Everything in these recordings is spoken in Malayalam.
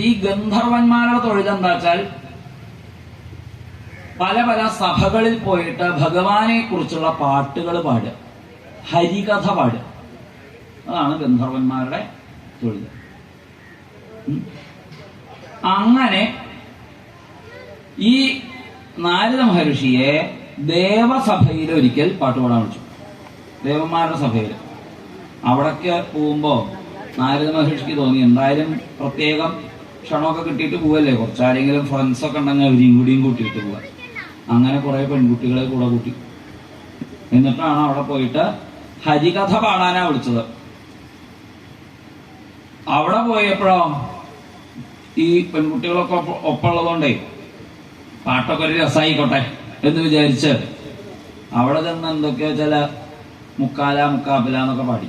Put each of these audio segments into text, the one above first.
ഈ ഗന്ധർവന്മാരുടെ തൊഴിൽ എന്താ വെച്ചാൽ പല പല സഭകളിൽ പോയിട്ട് ഭഗവാനെ കുറിച്ചുള്ള പാട്ടുകൾ പാടുക. ഹരികഥ പാടുക. അതാണ് ഗന്ധർവന്മാരുടെ തൊഴിൽ അങ്ങനെ ഈ നാരദ മഹർഷിയെ ദേവസഭയിൽ ഒരിക്കൽ പാട്ടുപാടാൻ വിളിച്ചു. ദേവന്മാരുടെ സഭയിൽ. അവിടേക്ക് പോകുമ്പോ നാരദ മഹർഷിക്ക് തോന്നി എന്തായാലും പ്രത്യേകം ക്ഷണമൊക്കെ കിട്ടിയിട്ട് പോവല്ലേ? കുറച്ചാരെങ്കിലും ഫ്രണ്ട്സൊക്കെ ഉണ്ടെങ്കിൽ അവരെയും കൂടിയും കൂട്ടിയിട്ട് പോവാ. അങ്ങനെ കുറേ പെൺകുട്ടികളെ കൂടെ കൂട്ടി. എന്നിട്ടാണ് അവിടെ പോയിട്ട് ഹരികഥ പാടാനാ വിളിച്ചത്. അവിടെ പോയപ്പോഴോ ഈ പെൺകുട്ടികളൊക്കെ ഒപ്പ- ഒപ്പമുള്ളതുകൊണ്ടേ പാട്ടൊക്കെ ഒരു രസമായിക്കോട്ടെ എന്ന് വിചാരിച്ച് അവിടെ ചെന്ന് എന്തൊക്കെയോ ചില മുക്കാല മുക്കാപ്പില എന്നൊക്കെ പാടി.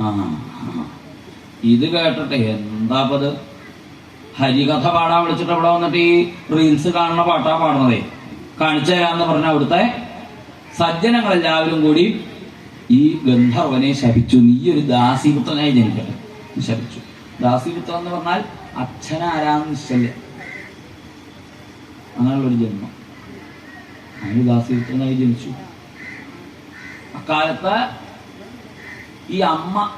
ആ. ഇത് കേട്ടിട്ടെ എന്താപ്പത്? ഹരികഥ പാടാൻ വിളിച്ചിട്ട് അവിടെ വന്നിട്ട് ഈ റീൽസ് കാണുന്ന പാട്ടാ പാടുന്നതേ. കാണിച്ചു തരാന്ന് പറഞ്ഞ അവിടുത്തെ സജ്ജനങ്ങളെല്ലാവരും കൂടി ഈ ഗന്ധർവനെ ശപിച്ചു. നീ ഒരു ദാസിപുത്രനായി ജനിക്കട്ടെ. ശപിച്ചു. ദാസിപുത്രം എന്ന് പറഞ്ഞാൽ അച്ഛനാരാന്ന് അങ്ങനെയുള്ള അങ്ങനെയുള്ളൊരു ജന്മം. അങ്ങനെ ദാസിപുത്രനായി ജനിച്ചു. അക്കാലത്ത് ഈ അമ്മ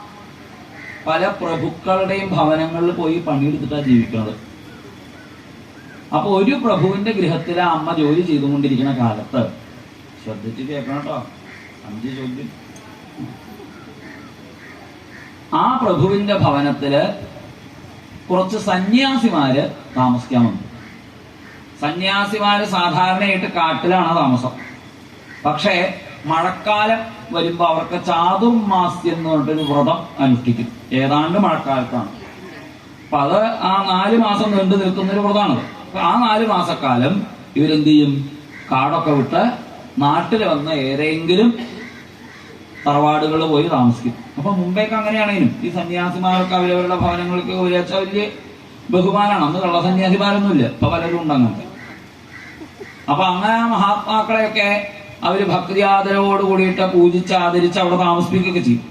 പല പ്രഭുക്കളുടെയും ഭവനങ്ങളിൽ പോയി പണിയെടുത്തിട്ടാണ് ജീവിക്കുന്നത് അപ്പൊ ഒരു പ്രഭുവിന്റെ ഗൃഹത്തിലെ അമ്മ ജോലി ചെയ്തുകൊണ്ടിരിക്കുന്ന കാലത്ത്. ശ്രദ്ധിച്ച് കേൾക്കണം കേട്ടോ അഞ്ച് ചോദ്യം. ആ പ്രഭുവിന്റെ ഭവനത്തിൽ കുറച്ച് സന്യാസിമാര് താമസിക്കാൻ വന്നു. സന്യാസിമാര് സാധാരണയായിട്ട് കാട്ടിലാണ് താമസം. പക്ഷേ മഴക്കാലം വരുമ്പോ അവർക്ക് ചാതുർമാസ്യം എന്ന് പറഞ്ഞിട്ടൊരു വ്രതം അനുഷ്ഠിക്കും. ഏതാണ്ട് മഴക്കാലത്താണ്. അപ്പൊ അത് ആ നാല് മാസം നീണ്ടു നിൽക്കുന്ന ഒരു വ്രതമാണത് ആ നാല് മാസക്കാലം ഇവരെന്ത് ചെയ്യും? കാടൊക്കെ വിട്ട് നാട്ടിൽ വന്ന് ഏതെങ്കിലും തറവാടുകൾ പോയി താമസിക്കും. അപ്പൊ മുമ്പേക്ക് അങ്ങനെയാണേലും ഈ സന്യാസിമാരൊക്കെ അവരവരുടെ ഭവനങ്ങൾക്ക് വിചാരിച്ച വലിയ ബഹുമാനാണ്. അന്ന് കള്ള സന്യാസിമാരൊന്നുമില്ല. ഇപ്പൊ പലരും ഉണ്ട് അപ്പൊ അങ്ങനെ മഹാത്മാക്കളെയൊക്കെ അവർ ഭക്തി ആദരവോട് കൂടിയിട്ട് പൂജിച്ച് ആദരിച്ച് അവിടെ താമസിപ്പിക്കുകയൊക്കെ ചെയ്യും.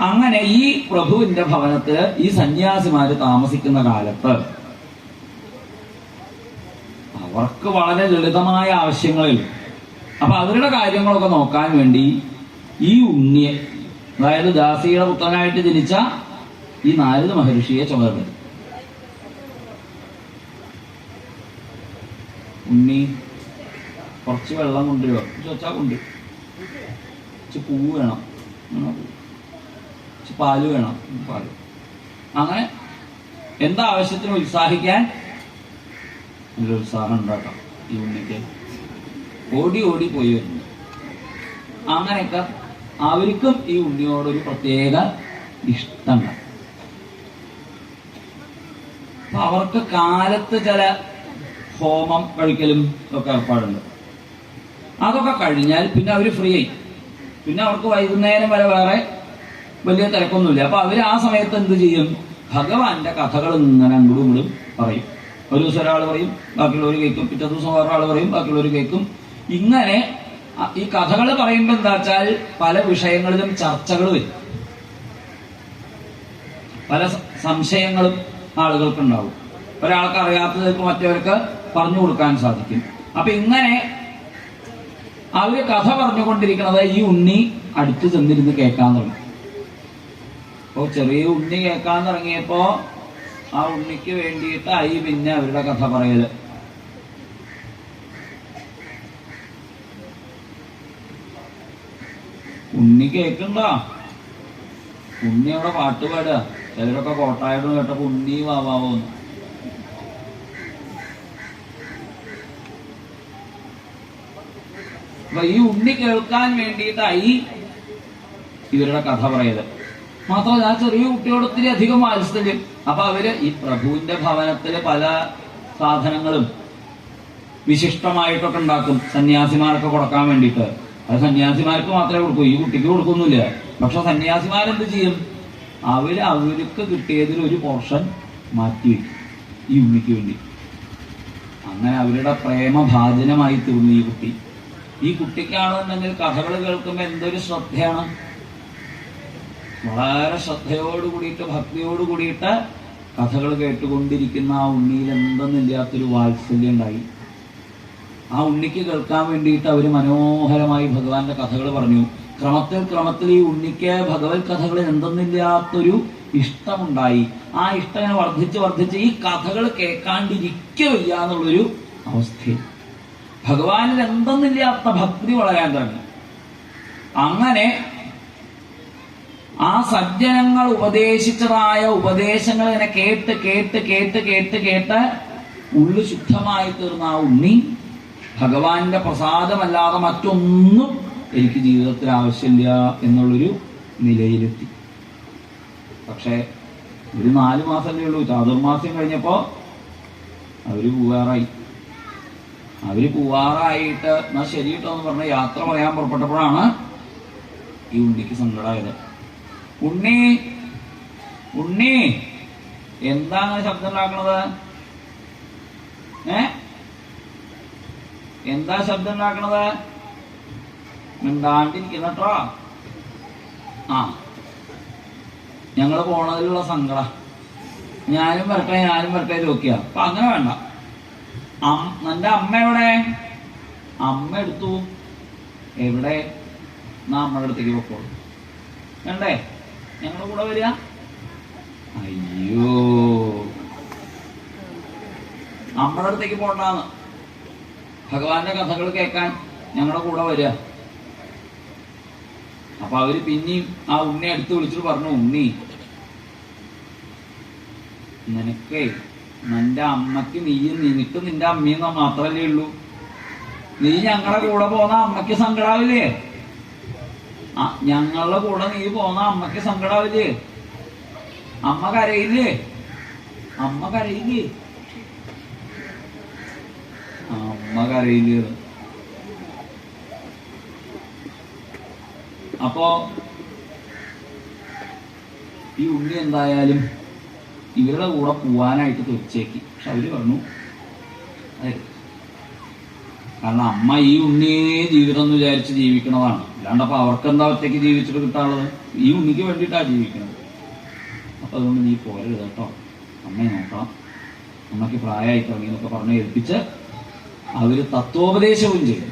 അങ്ങനെ ഈ പ്രഭുവിന്റെ ഭവനത്ത് ഈ സന്യാസിമാര് താമസിക്കുന്ന കാലത്ത് അവർക്ക് വളരെ ലളിതമായ ആവശ്യങ്ങളിൽ അപ്പൊ അവരുടെ കാര്യങ്ങളൊക്കെ നോക്കാൻ വേണ്ടി ഈ ഉണ്ണിയെ അതായത് ദാസിയുടെ പുത്രനായിട്ട് ജനിച്ച ഈ നാരദ മഹർഷിയെ ചുമതല ഉണ്ണി കുറച്ച് വെള്ളം കൊണ്ടുവരിക. ചോദിച്ചാൽ കൊണ്ട്. കുറച്ച് പൂവ് വേണം. കുറച്ച് പാൽ വേണം. പാൽ. അങ്ങനെ എന്താ ആവശ്യത്തിന് ഉത്സാഹിക്കാൻ? നല്ല ഉത്സാഹം ഉണ്ടാക്കാം. ഈ ഉണ്ണിക്ക്. ഓടി ഓടി പോയി വരുന്നു. അങ്ങനെയൊക്കെ അവർക്കും ഈ ഉണ്ണിയോടൊരു പ്രത്യേക ഇഷ്ടമുണ്ട്. അപ്പൊ അവർക്ക് കാലത്ത് ചില ഹോമം കഴിക്കലും ഒക്കെ ഏർപ്പാടുണ്ട്. അതൊക്കെ കഴിഞ്ഞാൽ പിന്നെ അവർ ഫ്രീ ആയി. പിന്നെ അവർക്ക് വൈകുന്നേരം വരെ വേറെ വലിയ തിരക്കൊന്നുമില്ല. അപ്പൊ അവർ ആ സമയത്ത് എന്ത് ചെയ്യും? ഭഗവാന്റെ കഥകൾ ഇങ്ങനെ അങ്ങോട്ടും ഇങ്ങോട്ടും പറയും. ഒരു ദിവസം ഒരാൾ പറയും ബാക്കിയുള്ളവർ കേൾക്കും. പിറ്റേ ദിവസം വേറൊരാൾ പറയും ബാക്കിയുള്ളവർ കേൾക്കും. ഇങ്ങനെ ഈ കഥകൾ പറയുമ്പോൾ എന്താ വെച്ചാൽ പല വിഷയങ്ങളിലും ചർച്ചകൾ വരും. പല സംശയങ്ങളും ആളുകൾക്ക് ഉണ്ടാവും. ഒരാൾക്ക് അറിയാത്തത് മറ്റവർക്ക് പറഞ്ഞു കൊടുക്കാൻ സാധിക്കും. അപ്പൊ ഇങ്ങനെ അവർ കഥ പറഞ്ഞുകൊണ്ടിരിക്കുന്നത് ഈ ഉണ്ണി അടുത്ത് ചെന്നിരുന്ന് കേൾക്കാൻ തുടങ്ങി. അപ്പോ ചെറിയ ഉണ്ണി കേൾക്കാൻ തുടങ്ങിയപ്പോ ആ ഉണ്ണിക്ക് വേണ്ടിയിട്ടായി പിന്നെ അവരുടെ കഥ പറയൽ. ഉണ്ണി കേൾക്കണ്ട? ഉണ്ണി അവിടെ പാട്ട് ചിലരൊക്കെ കോട്ടായോട് കേട്ടപ്പോ ഉണ്ണി വാവാവോന്ന് അപ്പൊ ഈ ഉണ്ണി കേൾക്കാൻ വേണ്ടിയിട്ടായി ഇവരുടെ കഥ പറയത് മാത്രമല്ല ആ ചെറിയ കുട്ടിയോട് ഒത്തിരി അധികം വാത്സല്യം. അപ്പൊ അവർ ഈ പ്രഭുവിന്റെ ഭവനത്തിലെ പല സാധനങ്ങളും വിശിഷ്ടമായിട്ടൊക്കെ ഉണ്ടാക്കും. സന്യാസിമാർക്ക് കൊടുക്കാൻ വേണ്ടിയിട്ട്. അത് സന്യാസിമാർക്ക് മാത്രമേ കൊടുക്കൂ. ഈ കുട്ടിക്ക് കൊടുക്കൊന്നുമില്ല. പക്ഷെ സന്യാസിമാരെന്ത് ചെയ്യും? അവർ അവർക്ക് കിട്ടിയതിൽ ഒരു പോർഷൻ മാറ്റി ഈ ഉണ്ണിക്ക് വേണ്ടി. അങ്ങനെ അവരുടെ പ്രേമഭാജനമായി തീർന്നു ഈ കുട്ടി. ഈ കുട്ടിക്കാണെന്നുണ്ടെങ്കിൽ കഥകൾ കേൾക്കുമ്പോൾ എന്തൊരു ശ്രദ്ധയാണ്? വളരെ ശ്രദ്ധയോട് കൂടിയിട്ട് ഭക്തിയോട് കൂടിയിട്ട് കഥകൾ കേട്ടുകൊണ്ടിരിക്കുന്ന ആ ഉണ്ണിയിൽ എന്തെന്നില്ലാത്തൊരു വാത്സല്യം ഉണ്ടായി. ആ ഉണ്ണിക്ക് കേൾക്കാൻ വേണ്ടിയിട്ട് അവർ മനോഹരമായി ഭഗവാന്റെ കഥകൾ പറഞ്ഞു. ക്രമത്തിൽ ക്രമത്തിൽ ഈ ഉണ്ണിക്ക് ഭഗവത് കഥകളിൽ എന്തെന്നില്ലാത്തൊരു ഇഷ്ടമുണ്ടായി. ആ ഇഷ്ടം വർദ്ധിച്ച് വർദ്ധിച്ച് ഈ കഥകൾ കേൾക്കാണ്ടിരിക്കില്ല എന്നുള്ളൊരു അവസ്ഥയിൽ. ഭഗവാനിൽ എന്തെന്നില്ലാത്ത ഭക്തി വളരാൻ തുടങ്ങി. അങ്ങനെ ആ സജ്ജനങ്ങൾ ഉപദേശിച്ചതായ ഉപദേശങ്ങൾ ഇങ്ങനെ കേട്ട് കേട്ട് കേട്ട് കേട്ട് കേട്ട് ഉള്ളു ശുദ്ധമായി തീർന്ന ആ ഉണ്ണി ഭഗവാന്റെ പ്രസാദമല്ലാതെ മറ്റൊന്നും എനിക്ക് ജീവിതത്തിൽ ആവശ്യമില്ല എന്നുള്ളൊരു നിലയിലെത്തി. പക്ഷേ ഒരു നാല് മാസമല്ലേ ഉള്ളൂ. ചാതുർമാസം കഴിഞ്ഞപ്പോ അവർ പോവാറായി. അവർ പോവാറായിട്ട് എന്നാ ശരി കേട്ടോ എന്ന് പറഞ്ഞ യാത്ര പറയാൻ പുറപ്പെട്ടപ്പോഴാണ് ഈ ഉണ്ണിക്ക് സങ്കടമായത് ഉണ്ണി ഉണ്ണി എന്താണ് ശബ്ദം ഉണ്ടാക്കുന്നത് ഏ? എന്താ ശബ്ദം ഉണ്ടാക്കണത്? മിണ്ടാണ്ടിരിക്കുന്ന കേട്ടോ ആ. ഞങ്ങൾ പോണതിലുള്ള സങ്കട. ഞാനും വരട്ടെ ഞാനും വരട്ടെ നോക്കിയാ അപ്പൊ അങ്ങനെ വേണ്ട. നിന്റെ അമ്മ എവിടെ? അമ്മ എടുത്തു. എവിടെ? നാ അമ്മയുടെ അടുത്തേക്ക് പൊക്കോളൂ. വേണ്ടേ ഞങ്ങളുടെ കൂടെ വരിക. അയ്യോ. അമ്മയുടെ അടുത്തേക്ക് പോണ്ടാന്ന്. ഭഗവാന്റെ കഥകൾ കേൾക്കാൻ ഞങ്ങളുടെ കൂടെ വരിക. അപ്പൊ അവർ പിന്നെയും ആ ഉണ്ണി അടുത്ത് വിളിച്ചിട്ട് പറഞ്ഞു ഉണ്ണി നിനക്കേ നിന്റെ അമ്മയ്ക്ക് നീയും നിനക്ക് നിന്റെ അമ്മയും മാത്രല്ലേ ഉള്ളൂ. നീ ഞങ്ങളുടെ കൂടെ പോന്ന അമ്മയ്ക്ക് സങ്കടാവില്ലേ? ഞങ്ങളുടെ കൂടെ നീ പോന്ന അമ്മയ്ക്ക് സങ്കടാവില്ലേ? അമ്മ കരയില്ലേ? അമ്മ കരയില്ലേ? അമ്മ കരയില്ലേ? അപ്പോ ഈ ഉണ്ണി എന്തായാലും ഇവരുടെ കൂടെ പോവാനായിട്ട് തീർച്ചയാക്കി പക്ഷെ അവർ പറഞ്ഞു "അതെ, കാരണം അമ്മ ഈ ഉണ്ണിയെ ജീവിതം എന്ന് വിചാരിച്ച് ജീവിക്കണതാണ്. അല്ലാണ്ട് അപ്പൊ അവർക്ക് എന്താ ഒറ്റയ്ക്ക് ജീവിച്ചിട്ട് കിട്ടാനുള്ളത്? ഈ ഉണ്ണിക്ക് വേണ്ടിയിട്ടാണ് ജീവിക്കുന്നത് അപ്പൊ അതുകൊണ്ട് നീ പോരരുത് കേട്ടോ. അമ്മയെ നോക്കണം അമ്മയ്ക്ക് പ്രായമായി തുടങ്ങി എന്നൊക്കെ പറഞ്ഞ് ഏൽപ്പിച്ച് അവർ തത്വോപദേശവും ചെയ്തു.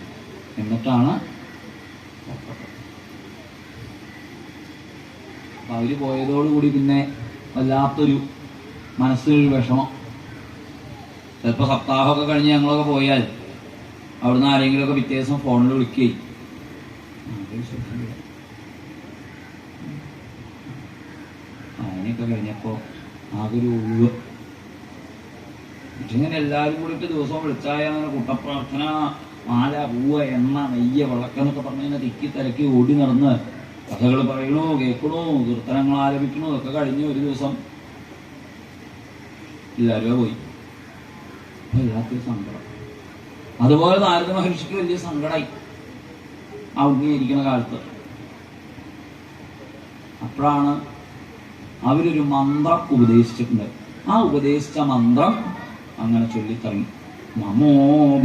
എന്നിട്ടാണ് അവർ പോയതോടുകൂടി പിന്നെ വല്ലാത്തൊരു മനസ്സിലൊരു വിഷമം ചിലപ്പോൾ സപ്താഹമൊക്കെ കഴിഞ്ഞ് ഞങ്ങളൊക്കെ പോയാൽ അവിടുന്ന് ആരെങ്കിലുമൊക്കെ ദിവസം ഫോണിൽ വിളിക്കുകയും. അങ്ങനെയൊക്കെ കഴിഞ്ഞപ്പോ ആകെ ഒരു ഒഴിവ് ഇങ്ങനെ എല്ലാവരും കൂടിയിട്ട് ദിവസവും വിളിച്ചായ അങ്ങനെ കൂട്ടപ്രാർത്ഥന മാല പൂവ എണ്ണ നെയ്യ വിളക്കെന്നൊക്കെ പറഞ്ഞ് ഇങ്ങനെ തിക്കി തിരക്കി ഓടി നടന്ന് കഥകൾ പറയണോ കേൾക്കണോ കീർത്തനങ്ങൾ ആലപിക്കണോ ഇതൊക്കെ കഴിഞ്ഞ് ഒരു ദിവസം എല്ലാവരും പോയി. അപ്പൊ സങ്കടം. അതുപോലെ നാരദ മഹർഷിക്ക് വലിയ സങ്കടമായി ആ ഉണ്ണിയിരിക്കുന്ന കാലത്ത്. അപ്പോഴാണ് അവരൊരു മന്ത്രം ഉപദേശിച്ചിട്ടുണ്ട്. ആ ഉപദേശിച്ച മന്ത്രം അങ്ങനെ ചൊല്ലിത്തറങ്ങി നമോ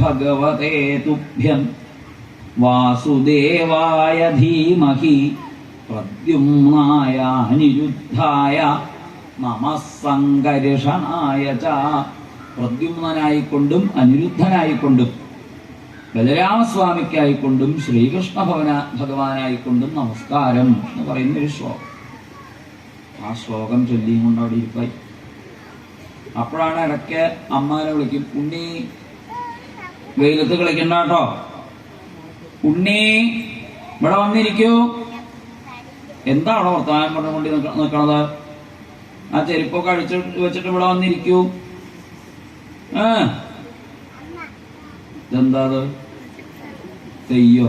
ഭഗവതേ തുഭ്യം വാസുദേവായ ധീമഹി പ്രദ്യുമ്നായ അനിരുദ്ധായ നമസംകർഷണായ ച. പ്രദ്യുമ്നായിക്കൊണ്ടും അനിരുദ്ധനായിക്കൊണ്ടും ബലരാമസ്വാമിക്കായിക്കൊണ്ടും ശ്രീകൃഷ്ണ ഭവന ഭഗവാനായിക്കൊണ്ടും നമസ്കാരം എന്ന് പറയുന്ന ഒരു ശ്ലോകം. ആ ശ്ലോകം ചൊല്ലിയും കൊണ്ട് അവിടെ ഇരിപ്പായി. അപ്പോഴാണ് ഇടയ്ക്ക് അമ്മാനെ വിളിക്കും ഉണ്ണി വെയിലത്ത് കളിക്കണ്ട കേട്ടോ. ഉണ്ണി ഇവിടെ വന്നിരിക്കൂ. എന്താണ് വർത്തമാനം പറഞ്ഞുകൊണ്ട് നിക്ക- നിക്കണത് ആ ചെരുപ്പൊക്കെ അഴിച്ച് വെച്ചിട്ട് ഇവിടെ വന്നിരിക്കൂ. ഏ ഇതെന്താ തെയ്യോ?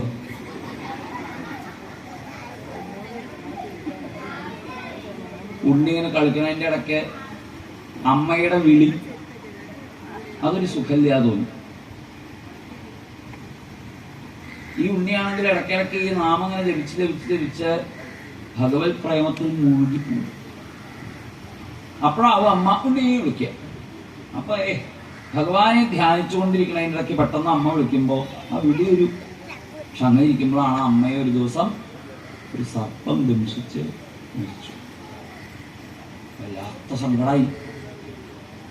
ഉണ്ണി ഇങ്ങനെ കളിക്കണതിന്റെ ഇടയ്ക്ക് അമ്മയുടെ വിളി. അതൊരു സുഖമില്ലാതെ തോന്നി. ഈ ഉണ്ണിയാണെങ്കിൽ ഇടയ്ക്കിടയ്ക്ക് ഈ നാമം അങ്ങനെ ലഭിച്ച് ലഭിച്ച് ലഭിച്ച് ഭഗവത് പ്രേമത്തിൽ മുഴുകിപ്പോകും. അപ്പോഴാവും അമ്മ ഉണ്ടെങ്കിൽ വിളിക്കുക. അപ്പൊ ഏ ഭഗവാനെ ധ്യാനിച്ചുകൊണ്ടിരിക്കണതിന്റെ ഇടയ്ക്ക് പെട്ടെന്ന് അമ്മ വിളിക്കുമ്പോൾ ആ വിളി ഒരു ക്ഷമ ഇരിക്കുമ്പോഴാണ് അമ്മയെ ഒരു ദിവസം ഒരു സർപ്പം ദംശിച്ച് മരിച്ചു വല്ലാത്ത സങ്കടമായി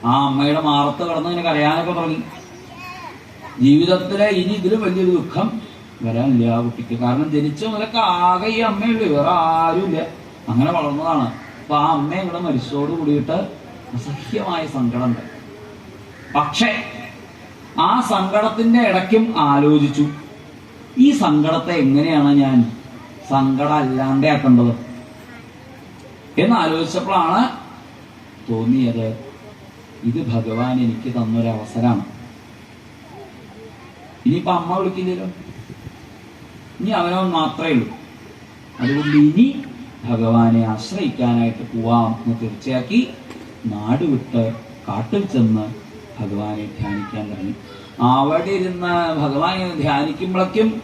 ആ അമ്മയുടെ മാറത്ത് കിടന്ന് ഇങ്ങനെ കരയാനൊക്കെ തുടങ്ങി. ജീവിതത്തിലെ ഇനി ഇതിൽ വലിയൊരു ദുഃഖം വരാനില്ല ആ കുട്ടിക്ക്. കാരണം ജനിച്ച മുതലൊക്കെ ആകെ ഈ അമ്മയുള്ളൂ വേറെ ആരുമില്ല. അങ്ങനെ വളർന്നതാണ്. അപ്പൊ ആ അമ്മ മരിച്ചോട് കൂടിയിട്ട് അസഹ്യമായ സങ്കടമുണ്ട് പക്ഷേ ആ സങ്കടത്തിന്റെ ഇടയ്ക്കും ആലോചിച്ചു. ഈ സങ്കടത്തെ എങ്ങനെയാണ് ഞാൻ സങ്കടം അല്ലാണ്ടേ ആക്കേണ്ടത് എന്ന് ആലോചിച്ചപ്പോഴാണ് തോന്നിയത് ഇത് ഭഗവാൻ എനിക്ക് തന്നൊരു അവസരമാണ് അമ്മ വിളിക്കില്ലല്ലോ? ഇനി അവനവൻ മാത്രമേ ഉള്ളൂ. അതുകൊണ്ട് ഇനി ഭഗവാനെ ആശ്രയിക്കാനായിട്ട് പോവാം എന്ന് തീർച്ചയാക്കി നാട് വിട്ട് കാട്ടിൽ ചെന്ന് ഭഗവാനെ ധ്യാനിക്കാൻ തുടങ്ങി. അവിടെ ഇരുന്ന് ഭഗവാനെ ധ്യാനിക്കുമ്പോഴേക്കും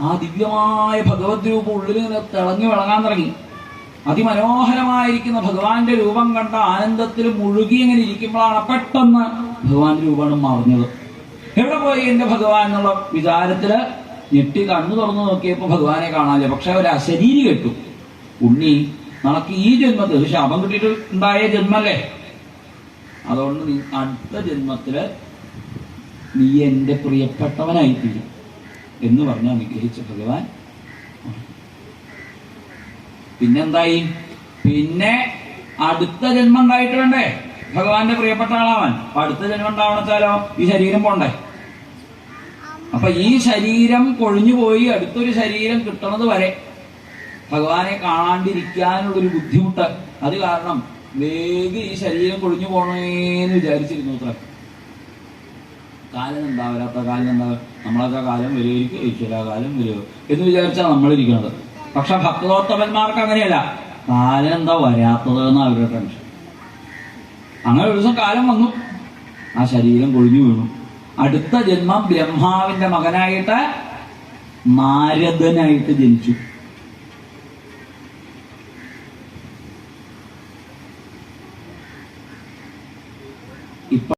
ആ ദിവ്യമായ ഭഗവത് രൂപം ഉള്ളിൽ നിന്ന് തിളങ്ങി വിളങ്ങാൻ തുടങ്ങി. അതിമനോഹരമായിരിക്കുന്ന ഭഗവാന്റെ രൂപം കണ്ട ആനന്ദത്തിൽ മുഴുകി ഇങ്ങനെ ഇരിക്കുമ്പോഴാണ് പെട്ടെന്ന് ഭഗവാന്റെ രൂപമാണ് മറിഞ്ഞത്. എവിടെ പോയി എന്റെ ഭഗവാൻ എന്നുള്ള വിചാരത്തിൽ ഞെട്ടി കണ്ണു തുറന്നു നോക്കിയപ്പോ ഭഗവാനെ കാണാനില്ല. പക്ഷെ ഒരു അശരീരി കേട്ടു. ഉണ്ണി. നിനക്ക് ഈ ജന്മത്തിൽ ശാപം കിട്ടിയിട്ട് ഉണ്ടായ ജന്മല്ലേ? അതുകൊണ്ട് നീ അടുത്ത ജന്മത്തിൽ നീ എന്റെ പ്രിയപ്പെട്ടവനായിത്തീരും എന്ന് പറഞ്ഞ് അനുഗ്രഹിച്ച ഭഗവാൻ പിന്നെന്തായി? പിന്നെ അടുത്ത ജന്മം ഉണ്ടായിട്ട് വേണ്ടേ? ഭഗവാന്റെ പ്രിയപ്പെട്ട ആളാവാൻ. അപ്പൊ അടുത്ത ജന്മം ഉണ്ടാവണച്ചാലോ ഈ ശരീരം പോണ്ടേ? അപ്പൊ ഈ ശരീരം കൊഴിഞ്ഞു പോയി അടുത്തൊരു ശരീരം കിട്ടണത് വരെ ഭഗവാനെ കാണാണ്ടിരിക്കാനുള്ളൊരു ബുദ്ധിമുട്ട്. അത് കാരണം വേഗം ഈ ശരീരം കൊഴിഞ്ഞു പോണേന്ന് വിചാരിച്ചിരുന്നു അത്ര. കാലം എന്താ വരാത്ത കാലം എന്താ? നമ്മളൊക്കെ കാലം വരുമായിരിക്കും ഈശ്വരാകാലം വരുമോ എന്ന് വിചാരിച്ചാണ് നമ്മളിരിക്കുന്നത്. പക്ഷെ ഭക്തോത്തമന്മാർക്ക് അങ്ങനെയല്ല. കാലം എന്താ വരാത്തത് എന്ന് അവരുടെ ടെൻഷൻ. അങ്ങനെ ഒരു ദിവസം കാലം വന്നു. ആ ശരീരം കൊഴിഞ്ഞു വീണു. അടുത്ത ജന്മം ബ്രഹ്മാവിന്റെ മകനായിട്ട് നാരദനായിട്ട് ജനിച്ചു. ഇപ്പൊ